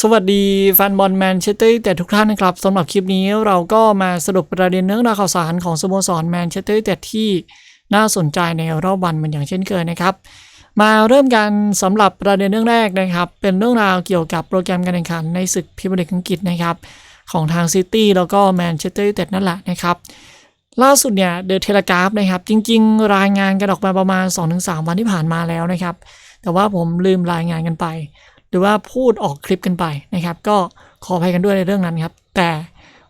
สวัสดีแฟนบอลแมนเชสเตอร์แต่ทุกท่านนะครับสำหรับคลิปนี้เราก็มาสรุปประเด็นเรื่องราวข่าวสารของสโมสรแมนเชสเตอร์แต่ที่น่าสนใจในรอบวันเหมือนอย่างเช่นเคยนะครับ มาเริ่มกันสำหรับประเด็นเรื่องแรกนะครับ เป็นเรื่องราวเกี่ยวกับโปรแกรมการแข่งขันในศึกพรีเมียร์ลีกอังกฤษนะครับของทางซิตี้แล้วก็แมนเชสเตอร์ยูไนเต็ดนั่นแหละนะครับล่าสุดเนี่ยเดอะเทเลกราฟนะครับจริง ๆ รายงานกันออกมาประมาณ 2-3 วันที่ผ่านมาแล้วนะครับ แต่ว่าผมลืมรายงานกันไป รือว่าพูดออกคลิปกันไปนะครับ ก็ขออภัยกันด้วยในเรื่องนั้นครับ แต่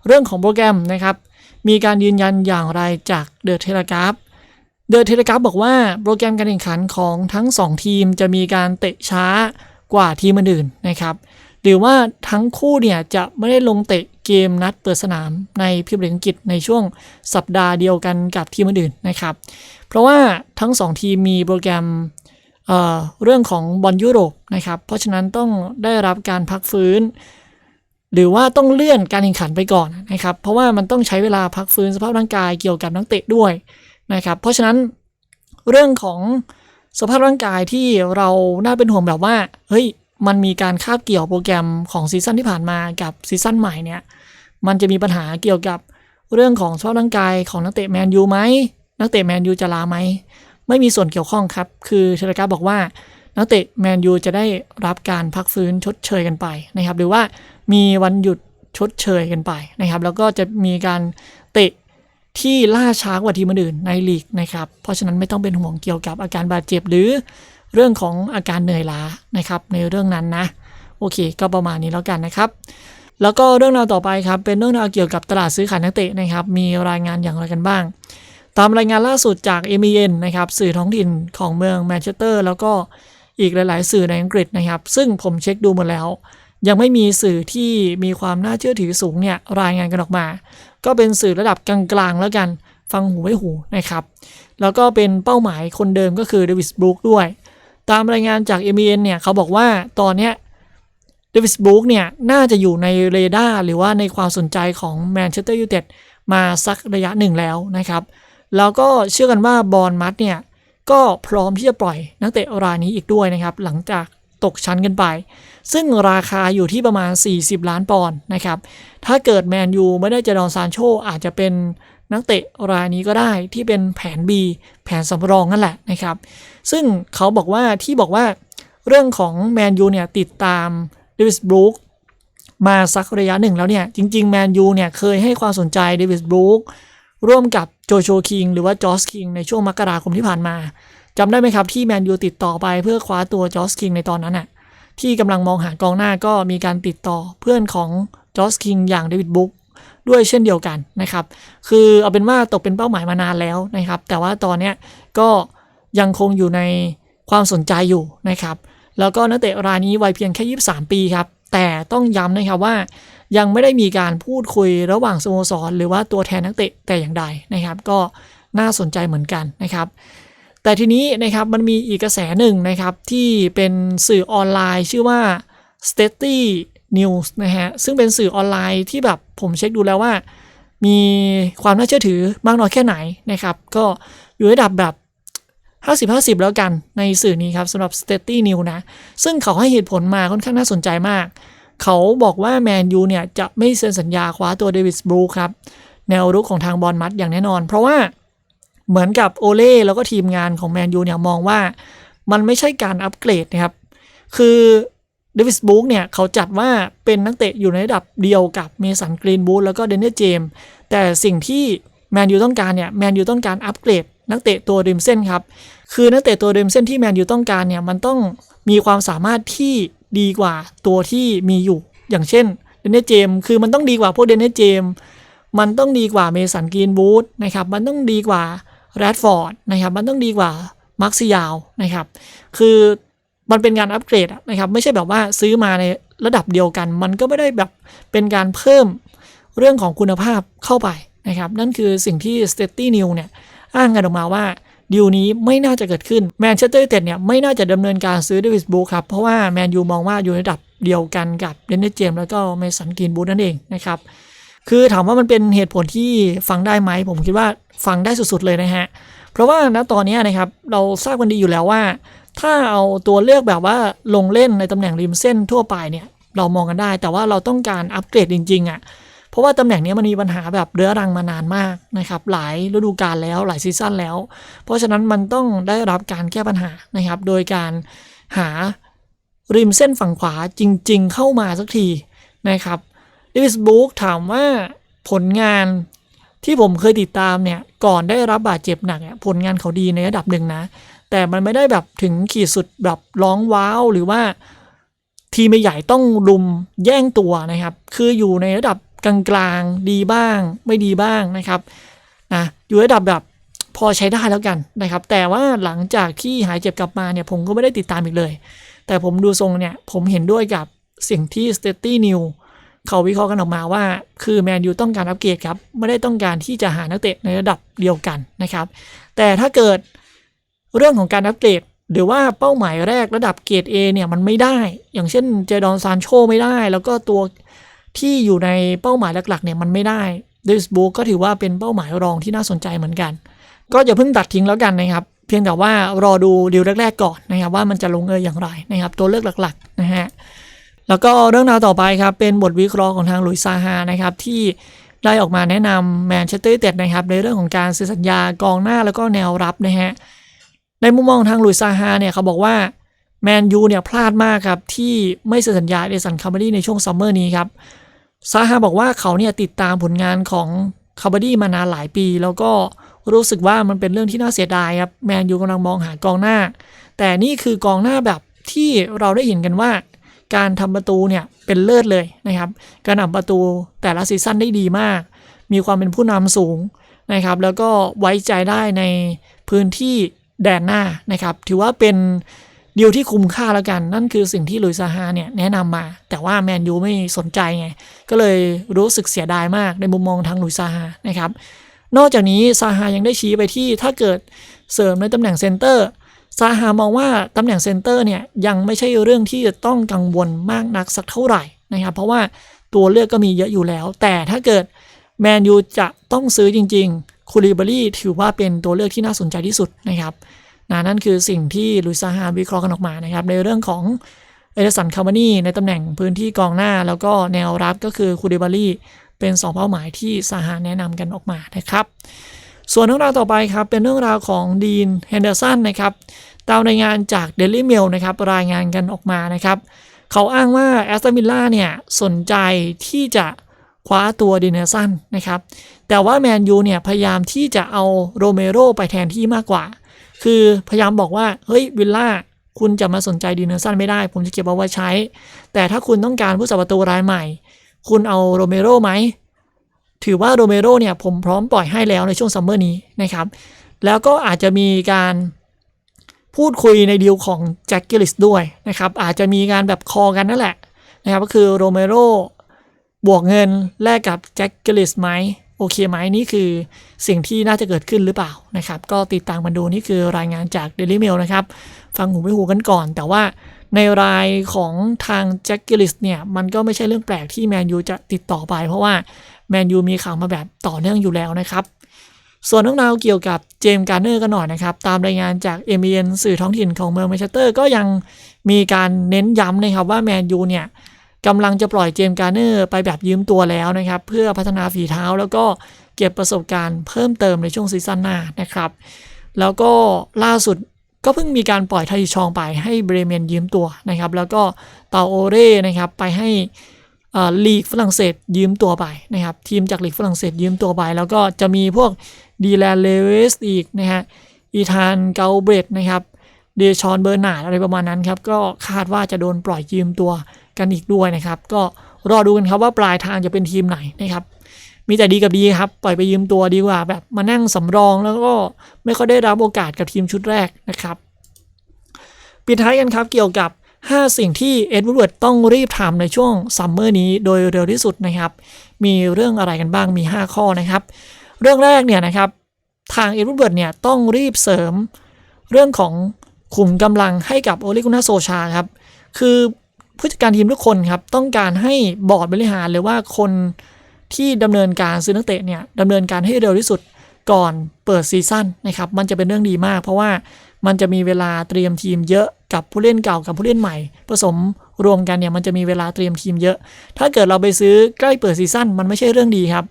เรื่องของโปรแกรมนะครับ มีการยืนยันอย่างไรจากเดอะเทเลกราฟเดอะเทเลกราฟบอกว่าโปรแกรมการแข่งขันของทั้ง 2 ทีมจะมีการเตะช้ากว่าทีมอื่นนะครับ หรือว่าทั้งคู่เนี่ยจะไม่ได้ลงเตะเกมนัดเปิดสนามในพรีเมียร์ลีกอังกฤษในช่วงสัปดาห์เดียวกันกับทีมอื่นนะครับ เพราะว่าทั้ง 2 ทีมมีโปรแกรม เเรื่องของบอลยุโรปนะครับ เพราะฉะนั้นต้องได้รับการพักฟื้น หรือว่าต้องเลื่อนการแข่งขันไปก่อนนะครับ เพราะว่ามันต้องใช้เวลาพักฟื้นสภาพร่างกายเกี่ยวกับนักเตะด้วยนะครับ เพราะฉะนั้นเรื่องของสภาพร่างกายที่เราน่าเป็นห่วงแบบว่าเฮ้ยมันมีการคาบเกี่ยวโปรแกรมของซีซั่นที่ผ่านมากับซีซั่นใหม่เนี่ยมันจะมีปัญหาเกี่ยวกับเรื่องของสภาพร่างกายของนักเตะแมนยูไหมนักเตะแมนยูจะลาไหม ไม่มีส่วนเกี่ยวข้องครับ คือเชลกาบอกว่านักเตะแมนยูจะได้รับการพักฟื้นชดเชยกันไปนะครับหรือว่ามีวันหยุดชดเชยกันไปนะครับ แล้วก็จะมีการเตะที่ล่าช้ากว่าทีมอื่นในลีกนะครับเพราะฉะนั้นไม่ต้องเป็นห่วงเกี่ยวกับอาการบาดเจ็บหรือเรื่องของอาการเหนื่อยล้านะครับในเรื่องนั้นนะโอเค ก็ประมาณนี้แล้วกันนะครับ แล้วก็เรื่องราวต่อไปครับเป็นเรื่องราวเกี่ยวกับตลาดซื้อขายนักเตะนะครับ มีรายงานอย่างไรกันบ้าง ตามรายงานล่าสุดจาก m อ n นะครับสื่อท้องถิ่นของเมืองแมนเชสเตอร์แล้วก็อีกหลาย ๆ สื่อในอังกฤษนะครับ ซึ่งผมเช็คดูหมดแล้ว ยังไม่มีสื่อที่มีความน่าเชื่อถือสูงเนี่ยรายงานกันออกมา ก็เป็นสื่อระดับกลาง ๆ แล้วกันฟังหูไว้หูนะครับ แล้วก็เป็นเป้าหมายคนเดิมก็คือเดวิสบรูคด้วย ตามรายงานจาก m อ n เนี่ยเขาบอกว่าตอนเนี้ยเดวิสบรูคเนี่ยน่าจะอยู่ในเรดาร์หรือว่าในความสนใจของแมนเชสเตอร์ยูไนเต็ดมาสักระยะหนึ่งแล้วนะครับ แล้วก็เชื่อกันว่าบอลมัดเนี่ยก็พร้อมที่จะปล่อยนักเตะรายนี้อีกด้วยนะครับหลังจากตกชั้นกันไป ซึ่งราคาอยู่ที่ประมาณ 40 ล้านปอนด์นะครับ ถ้าเกิดแมนยูไม่ได้เจดอนซานโชอาจจะเป็นนักเตะรายนี้ก็ได้ที่เป็นแผน B แผนสำรองนั่นแหละนะครับ ซึ่งเขาบอกว่าที่บอกว่าเรื่องของแมนยูเนี่ยติดตามเดวิสบรูคมาสักระยะหนึ่งแล้วเนี่ยจริงๆแมนยูเนี่ยเคยให้ความสนใจเดวิสบรูค ร่วมกับโจโชคิงหรือว่าจอสคิงในช่วงมกราคมที่ผ่านมาจำได้ไหมครับที่แมนยูติดต่อไปเพื่อคว้าตัวจอสคิงในตอนนั้นน่ะที่กำลังมองหากองหน้าก็มีการติดต่อเพื่อนของจอสคิงอย่างเดวิดบุ๊กด้วยเช่นเดียวกันนะครับ คือเอาเป็นว่าตกเป็นเป้าหมายมานานแล้วนะครับ แต่ว่าตอนนี้ก็ยังคงอยู่ในความสนใจอยู่นะครับ แล้วก็นักเตะรายนี้วัยเพียงแค่ 23 ปีครับ แต่ต้องย้ำนะครับว่า ยังไม่ได้มีการพูดคุยระหว่างสโมสร หรือว่าตัวแทนนักเตะแต่อย่างใดนะครับ ก็น่าสนใจเหมือนกันนะครับ แต่ทีนี้นะครับมันมีอีกกระแสหนึ่งนะครับที่เป็นสื่อออนไลน์ชื่อว่า s t a t y News นะฮะซึ่งเป็นสื่อออนไลน์ที่แบบผมเช็คดูแล้วว่า มีความน่าเชื่อถือมากน้อยแค่ไหนนะครับ ก็อยู่ระดับแบบ50-50 แล้วกันในสื่อนี้ครับสำหรับ s t a t y News นะ ซึ่งเขาให้เหตุผลมาค่อนข้างน่าสนใจมาก เขาบอกว่าแมนยูเนี่ยจะไม่เซ็นสัญญาคว้าตัวเดวิสบรูครับ แนวรุกของทางบอลมัดอย่างแน่นอน เพราะว่าเหมือนกับโอเล่แล้วก็ทีมงานของแมนยูเนี่ยมองว่ามันไม่ใช่การอัปเกรดนะครับ คือเดวิสบรูเนี่ยเขาจัดว่าเป็นนักเตะอยู่ในระดับเดียวกับเมสันกรีนบูธแล้วก็เดนเนอร์เจมแต่สิ่งที่แมนยูต้องการเนี่ยแมนยูต้องการอัปเกรดนักเตะตัวริมเส้นครับ คือนักเตะตัวริมเส้นที่แมนยูต้องการเนี่ยมันต้องมีความสามารถที่ ดีกว่าตัวที่มีอยู่ อย่างเช่นเดนเนอร์เจมคือมันต้องดีกว่าพวกเดนเนอร์เจมมันต้องดีกว่าเมสันกรีนบูธนะครับมันต้องดีกว่าแรดฟอร์ดนะครับมันต้องดีกว่ามาร์คซิยาวนะครับคือมันเป็นการอัปเกรดนะครับไม่ใช่แบบว่าซื้อมาในระดับเดียวกัน มันก็ไม่ได้แบบเป็นการเพิ่มเรื่องของคุณภาพเข้าไปนะครับนั่นคือสิ่งที่ s t a t y New เนี่ยอ้างกันออกมาว่า ดีลนี้ไม่น่าจะเกิดขึ้นแมนเชสเตอร์ยูไนเต็ดเนี่ยไม่น่าจะดำเนินการซื้อเดวิสบูครับ เพราะว่าแมนยูมองว่าอยู่ในระดับเดียวกันกับเดนนิสเจมส์แล้วก็เมสันกินบูนั่นเองนะครับคือถามว่ามันเป็นเหตุผลที่ฟังได้ไหม ผมคิดว่าฟังได้สุดๆเลยนะฮะ เพราะว่าณตอนนี้นะครับเราทราบกันดีอยู่แล้วว่า ถ้าเอาตัวเลือกแบบว่าลงเล่นในตำแหน่งริมเส้นทั่วไปเนี่ยเรามองกันได้ แต่ว่าเราต้องการอัปเกรดจริงๆอะ่ะ เพราะว่าตำแหน่งนี้มันมีปัญหาแบบเรื้อรังมานานมากนะครับ หลายฤดูกาลแล้วหลายซีซั่นแล้ว เพราะฉะนั้นมันต้องได้รับการแก้ปัญหานะครับ โดยการหาริมเส้นฝั่งขวาจริง ๆ เข้ามาสักทีนะครับเดวิสบุ๊กถามว่าผลงานที่ผมเคยติดตามเนี่ยก่อนได้รับบาดเจ็บหนักเนี่ยผลงานเขาดีในระดับหนึ่งนะ แต่มันไม่ได้แบบถึงขีดสุดแบบร้องว้าวหรือว่าทีมใหญ่ต้องรุมแย่งตัวนะครับ คืออยู่ในระดับ กลางๆ ดีบ้าง ไม่ดีบ้างนะครับนะอยู่ระดับแบบพอใช้ได้แล้วกันนะครับ แต่ว่าหลังจากที่หายเจ็บกลับมาเนี่ยผมก็ไม่ได้ติดตามอีกเลย แต่ผมดูทรงเนี่ยผมเห็นด้วยกับสิ่งที่ s t a t y New เขาวิเคราะห์กันออกมาว่า คือแมนยูต้องการอัปเกรดครับ ไม่ได้ต้องการที่จะหานักเตะในระดับเดียวกันนะครับ แต่ถ้าเกิดเรื่องของการอัปเกรดหรือว่าเป้าหมายแรกระดับเกรด A เนี่ยมันไม่ได้ อย่างเช่นเจดอนซานโชไม่ได้ แล้วก็ตัว ที่อยู่ในเป้าหมายหลักๆเนี่ยมันไม่ได้เดวิสบูก็ถือว่าเป็นเป้าหมายรองที่น่าสนใจเหมือนกัน ก็อย่าเพิ่งตัดทิ้งแล้วกันนะครับ เพียงแต่ว่ารอดูดีลแรก ๆ ก่อนนะครับว่ามันจะลงเอยอย่างไรนะครับ ตัวเลือกหลักๆนะฮะแล้วก็เรื่องราวต่อไปครับเป็นบทวิเคราะห์ของทางหลุยส์ซาฮานะครับที่ได้ออกมาแนะนำแมนเชสเตอร์เต็ดนะครับในเรื่องของการเซ็นสัญญากองหน้าแล้วก็แนวรับนะฮะในมุมมองทางหลุยส์ซาฮาเนี่ยเขาบอกว่าแมนยูเนี่ยพลาดมากครับที่ไม่เซ็นสัญญาเอสันคาร์บดีในช่วงซัมเมอร์นี้ครับ ซาฮาบอกว่าเขาเนี่ยติดตามผลงานของคาร์บดี้มานานหลายปี แล้วก็รู้สึกว่ามันเป็นเรื่องที่น่าเสียดายครับแมนยูกำลังมองหากองหน้า แต่นี่คือกองหน้าแบบที่เราได้เห็นกันว่า การทำประตูเนี่ยเป็นเลิศเลยนะครับการทำประตูแต่ละซีซั่นได้ดีมาก มีความเป็นผู้นำสูงนะครับ แล้วก็ไว้ใจได้ในพื้นที่แดนหน้านะครับ ถือว่าเป็น ดีลที่คุ้มค่าแล้วกัน นั่นคือสิ่งที่ลุยซาฮาเนี่ยแนะนำมา แต่ว่าแมนยูไม่สนใจไง ก็เลยรู้สึกเสียดายมากในมุมมองทางลุยซาฮานะครับ นอกจากนี้ซาฮายังได้ชี้ไปที่ถ้าเกิดเสริมในตำแหน่งเซนเตอร์ซาฮามองว่าตำแหน่งเซนเตอร์เนี่ยยังไม่ใช่เรื่องที่จะต้องกังวลมากนักสักเท่าไหร่นะครับ เพราะว่าตัวเลือกก็มีเยอะอยู่แล้ว แต่ถ้าเกิดแมนยูจะต้องซื้อจริง ๆ คูลิบารี่ถือว่าเป็นตัวเลือกที่น่าสนใจที่สุดนะครับ นะนั่นคือสิ่งที่ลุยซาฮาวิเคราะห์กันออกมานะครับ ในเรื่องของเอเดสันคาร์บานีในตำแหน่งพื้นที่กองหน้า แล้วก็แนวรับก็คือคูลิบารีเป็น 2 เป้าหมายที่ซาฮาแนะนำกันออกมานะครับ ส่วนเรื่องราวต่อไปครับเป็นเรื่องราวของดีนเฮนเดอร์สันนะครับตามรายงานจาก Daily Mail นะครับรายงานกันออกมานะครับ เขาอ้างว่าแอสตันวิลล่าเนี่ยสนใจที่จะคว้าตัวดินเนอร์สันนะครับแต่ว่าแมนยูเนี่ยพยายามที่จะเอาโรเมโรไปแทนที่มากกว่า คือพยายามบอกว่า เฮ้ยวิลล่าคุณจะมาสนใจดินเนอร์สันไม่ได้ ผมจะเก็บเอาไว้ใช้ แต่ถ้าคุณต้องการผู้สัประตูรายใหม่ คุณเอาโรเมโรไหม ถือว่าโรเมโรเนี่ยผมพร้อมปล่อยให้แล้วในช่วงซัมเมอร์นี้นะครับ แล้วก็อาจจะมีการพูดคุยในดีลของแจ็คกิลิสด้วยนะครับ อาจจะมีการแบบคอกันนั่นแหละนะครับ ก็คือโรเมโรบวกเงินแลกกับแจ็คกิลิสไหม โอเคไหมนี่คือสิ่งที่น่าจะเกิดขึ้นหรือเปล่านะครับ ก็ติดตามมาดูนี่คือรายงานจาก Daily Mail นะครับ ฟังหูไม่หูกันก่อน แต่ว่าในรายของทางแจ็คกิลิสเนี่ย มันก็ไม่ใช่เรื่องแปลกที่แมนยูจะติดต่อไป เพราะว่าแมนยูมีข่าวมาแบบต่อเนื่องอยู่แล้วนะครับ ส่วนเรื่องราวเกี่ยวกับเจมส์การ์เนอร์กันหน่อยนะครับ ตามรายงานจาก m อ n สื่อท้องถิ่นของเมืองแมนเชสเตอร์ก็ยังมีการเน้นย้ำนะครับว่าแมนยูเนี่ย กำลังจะปล่อยเจมการ์เนอร์ไปแบบยืมตัวแล้วนะครับ เพื่อพัฒนาฝีเท้าแล้วก็เก็บประสบการณ์เพิ่มเติมในช่วงซีซั่นหน้านะครับ แล้วก็ล่าสุดก็เพิ่งมีการปล่อยทาริชองไปให้เบรเมนยืมตัวนะครับ แล้วก็เตาโอเร่นะครับไปให้ลีกฝรั่งเศสยืมตัวไปนะครับทีมจากลีกฝรั่งเศสยืมตัวไป แล้วก็จะมีพวกดีแลนเลเวสอีกนะฮะอีธานเกาเบรตนะครับเดชอนเบอร์นาร์ดอะไรประมาณนั้นครับก็คาดว่าจะโดนปล่อยยืมตัว กันอีกด้วยนะครับ ก็รอดูกันครับว่าปลายทางจะเป็นทีมไหนนะครับ มีแต่ดีกับดีครับ ปล่อยไปยืมตัวดีกว่า แบบมานั่งสำรองแล้วก็ไม่ค่อยได้รับโอกาสกับทีมชุดแรกนะครับปิดท้ายกันครับเกี่ยวกับ 5 สิ่งที่เอ็ดวูดต้องรีบทำในช่วงซัมเมอร์นี้โดยเร็วที่สุดนะครับ มีเรื่องอะไรกันบ้างมี 5 ข้อนะครับ เรื่องแรกเนี่ยนะครับทางเอ็ดวูดเนี่ยต้องรีบเสริมเรื่องของขุมกำลังให้กับโอลิกุนาโซชาครับ คือ ผู้จัดการทีมทุกคนครับต้องการให้บอร์ดบริหารหรือว่าคนที่ดำเนินการซื้อนักเตะเนี่ยดำเนินการให้เร็วที่สุดก่อนเปิดซีซั่นนะครับมันจะเป็นเรื่องดีมาก เพราะว่ามันจะมีเวลาเตรียมทีมเยอะกับผู้เล่นเก่ากับผู้เล่นใหม่ ผสมรวมกันเนี่ยมันจะมีเวลาเตรียมทีมเยอะ ถ้าเกิดเราไปซื้อใกล้เปิดซีซั่นมันไม่ใช่เรื่องดีครับ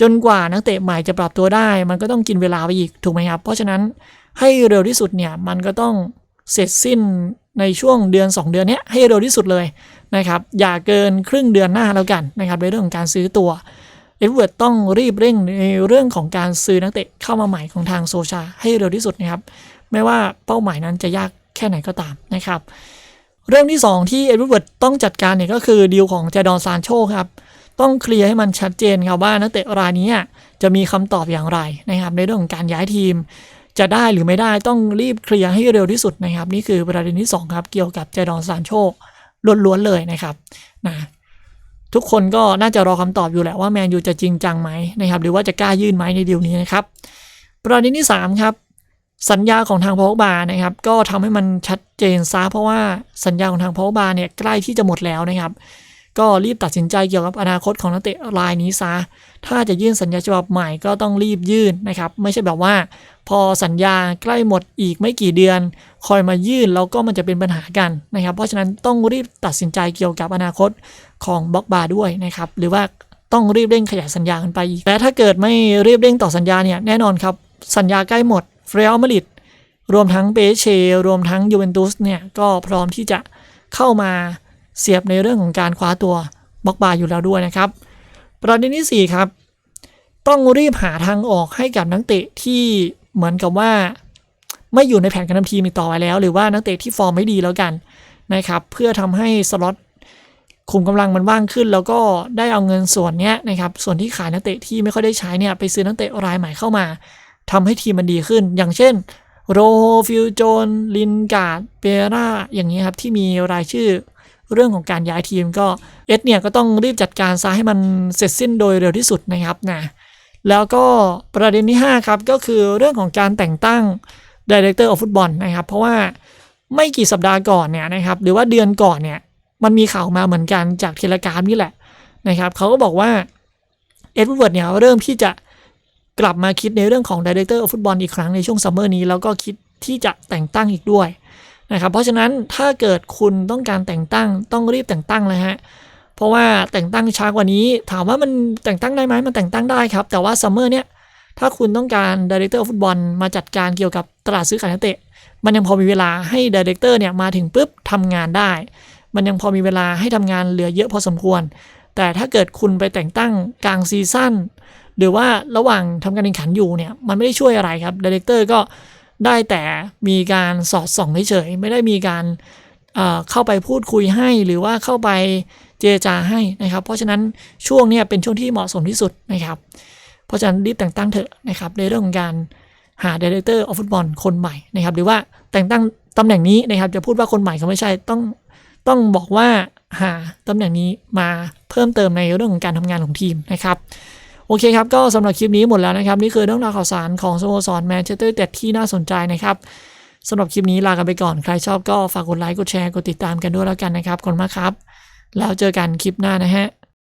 จนกว่านักเตะใหม่จะปรับตัวได้ มันก็ต้องกินเวลาไปอีกถูกไหมครับ เพราะฉะนั้นให้เร็วที่สุดเนี่ยมันก็ต้องเสร็จสิ้น ในช่วงเดือน 2 เดือนนี้ให้เร็วที่สุดเลยนะครับอย่าเกินครึ่งเดือนหน้าแล้วกันนะครับในเรื่องของการซื้อตัวเอ็ดเวอร์ตต้องรีบเร่งในเรื่องของการซื้อนักเตะเข้ามาใหม่ของทางโซชาให้เร็วที่สุดนะครับไม่ว่าเป้าหมายนั้นจะยากแค่ไหนก็ตามนะครับเรื่องที่ 2 ที่เอ็ดเวิร์ดต้องจัดการเนี่ยก็คือดีลของเจดอนซานโชครับต้องเคลียร์ให้มันชัดเจนครับว่านักเตะรายนี้จะมีคำตอบอย่างไรนะครับในเรื่องของการย้ายทีม จะได้หรือไม่ได้ต้องรีบเคลียร์ให้เร็วที่สุดนะครับ นี่คือประเด็นที่ 2 ครับ เกี่ยวกับเจดอนซานโชล้วนๆเลยนะครับนะทุกคนก็น่าจะรอคำตอบอยู่แหละว่าแมนยูจะจริงจังไหมนะครับ หรือว่าจะกล้ายื่นไหมในดีลนี้นะครับ ประเด็นที่ 3 ครับ สัญญาของทางพาวบานะครับ ก็ทำให้มันชัดเจนซะเพราะว่าสัญญาของทางพาวบาเนี่ยใกล้ที่จะหมดแล้วนะครับ ก็รีบตัดสินใจเกี่ยวกับอนาคตของนักเตะรายนี้ซะ ถ้าจะยื่นสัญญาฉบับใหม่ก็ต้องรีบยื่นนะครับ ไม่ใช่แบบว่า พอสัญญาใกล้หมดอีกไม่กี่เดือน คอยมายื่นแล้วก็มันจะเป็นปัญหากันนะครับ เพราะฉะนั้นต้องรีบตัดสินใจเกี่ยวกับอนาคตของบล็อกบาร์ด้วยนะครับ หรือว่าต้องรีบเร่งขยายสัญญากันไปอีกแต่ถ้าเกิดไม่รีบเร่งต่อสัญญาเนี่ยแน่นอนครับ สัญญาใกล้หมดเฟรอัลมาดริดรวมทั้งเปเชรวมทั้งยูเวนตุสเนี่ยก็พร้อมที่จะเข้ามา เสียบในเรื่องของการคว้าตัวบล็อกบาร์อยู่แล้วด้วยนะครับ ประเด็นที่ 4 ครับ ต้องรีบหาทางออกให้กับนักเตะที่เหมือนกับว่า ไม่อยู่ในแผนการทำทีมอีกต่อไปแล้ว หรือว่านักเตะที่ฟอร์มไม่ดีแล้วกันนะครับ เพื่อทำให้สล็อตคุมกำลังมันว่างขึ้น แล้วก็ได้เอาเงินส่วนนี้นะครับ ส่วนที่ขายนักเตะที่ไม่ค่อยได้ใช้เนี่ยไปซื้อนักเตะรายใหม่เข้ามาทำให้ทีมมันดีขึ้น อย่างเช่นโรฟิลโจนลินการ์ดเปร่าอย่างนี้ครับที่มีรายชื่อ เรื่องของการย้ายทีมก็เอสเนี่ยก็ต้องรีบจัดการซะให้มันเสร็จสิ้นโดยเร็วที่สุดนะครับนะแล้วก็ประเด็นที่5ครับก็คือเรื่องของการแต่งตั้ง Director of Football นะครับเพราะว่าไม่กี่สัปดาห์ก่อนเนี่ยนะครับหรือว่าเดือนก่อนเนี่ยมันมีข่าวมาเหมือนกันจากเทเลกราฟนี่แหละนะครับเขาก็บอกว่าเอ็ดเวิร์ดเนี่ยเริ่มที่จะกลับมาคิดในเรื่องของ Director of Football อีกครั้งในช่วงซัมเมอร์นี้ แล้วก็คิดที่จะแต่งตั้งอีกด้วย นะครับเพราะฉะนั้นถ้าเกิดคุณต้องการแต่งตั้งต้องรีบแต่งตั้งเลยฮะเพราะว่าแต่งตั้งช้ากว่านี้ ถามว่ามันแต่งตั้งได้ไหมมันแต่งตั้งได้ครับ แต่ว่าซัมเมอร์เนี่ยถ้าคุณต้องการดีเรคเตอร์ฟุตบอลมาจัดการเกี่ยวกับตลาดซื้อขายนักเตะ มันยังพอมีเวลาให้ดีเรคเตอร์เนี่ยมาถึงปุ๊บทำงานได้ มันยังพอมีเวลาให้ทำงานเหลือเยอะพอสมควร แต่ถ้าเกิดคุณไปแต่งตั้งกลางซีซั่นหรือว่าระหว่างทำการแข่งขันอยู่เนี่ยมันไม่ได้ช่วยอะไรครับดีเรคเตอร์ก็ ได้แต่มีการสอดส่องเฉยๆไม่ได้มีการเข้าไปพูดคุยให้หรือว่าเข้าไปเจรจาให้นะครับ เพราะฉะนั้นช่วงนี้เป็นช่วงที่เหมาะสมที่สุดนะครับ เพราะฉะนั้นรีบแต่งตั้งเถอะนะครับในเรื่องของการหาดีเรคเตอร์ออฟฟุตบอลคนใหม่นะครับ หรือว่าแต่งตั้งตำแหน่งนี้นะครับ จะพูดว่าคนใหม่ก็ไม่ใช่ต้องต้องบอกว่าหาตำแหน่งนี้มาเพิ่มเติมในเรื่องของการทำงานของทีมนะครับ โอเคครับ ก็สำหรับคลิปนี้หมดแล้วนะครับ นี่คือเรื่องราวข่าวสารของสโมสรแมนเชสเตอร์แต่ที่น่าสนใจนะครับสำหรับคลิปนี้ลากันไปก่อน ใครชอบก็ฝากกดไลค์ กดแชร์ กดติดตามกันด้วยแล้วกันนะครับขอบคุณมากครับ แล้วเจอกันคลิปหน้านะฮะ